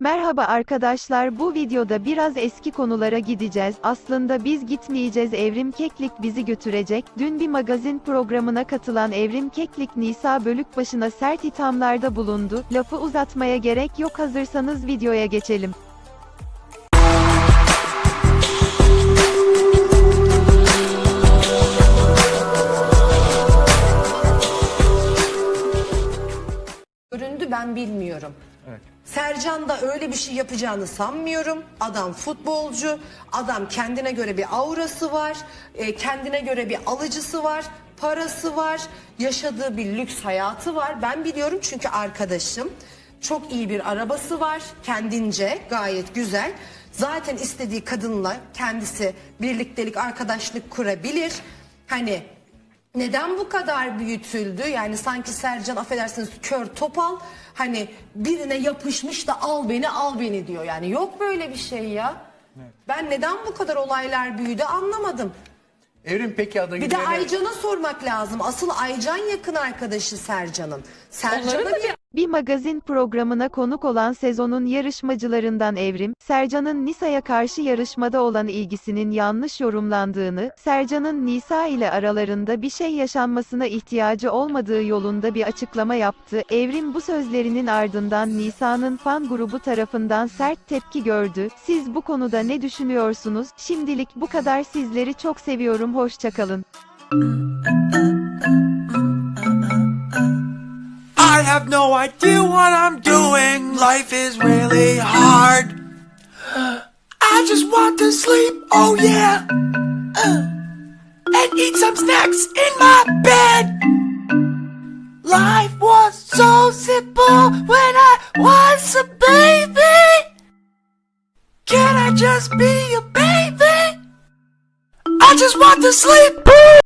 Merhaba arkadaşlar bu videoda biraz eski konulara gideceğiz. Aslında biz gitmeyeceğiz Evrim Keklik bizi götürecek. Dün bir magazin programına katılan Evrim Keklik Nisa Bölükbaşı'na sert ithamlarda bulundu. Lafı uzatmaya gerek yok hazırsanız videoya geçelim. göründü ben bilmiyorum. Evet. Sercan da öyle bir şey yapacağını sanmıyorum. Adam futbolcu, adam kendine göre bir aurası var, e, kendine göre bir alıcısı var, parası var, yaşadığı bir lüks hayatı var. Ben biliyorum çünkü arkadaşım çok iyi bir arabası var, kendince gayet güzel. Zaten istediği kadınla kendisi birliktelik, arkadaşlık kurabilir. Hani neden bu kadar büyütüldü? Yani sanki Sercan affedersiniz kör topal hani birine yapışmış da al beni al beni diyor. Yani yok böyle bir şey ya. Ben neden bu kadar olaylar büyüdü anlamadım. Evrim peki adı Bir de Aycan'a sormak lazım. Asıl Aycan yakın arkadaşı Sercan'ın. Sercan'a bir Bir magazin programına konuk olan sezonun yarışmacılarından Evrim, Sercan'ın Nisa'ya karşı yarışmada olan ilgisinin yanlış yorumlandığını, Sercan'ın Nisa ile aralarında bir şey yaşanmasına ihtiyacı olmadığı yolunda bir açıklama yaptı. Evrim bu sözlerinin ardından Nisa'nın fan grubu tarafından sert tepki gördü. Siz bu konuda ne düşünüyorsunuz? Şimdilik bu kadar sizleri çok seviyorum hoşçakalın. I have no idea what I'm doing. Life is really hard. I just want to sleep, oh yeah. And eat some snacks in my bed. Life was so simple when I was a baby. Can I just be a baby? I just want to sleep.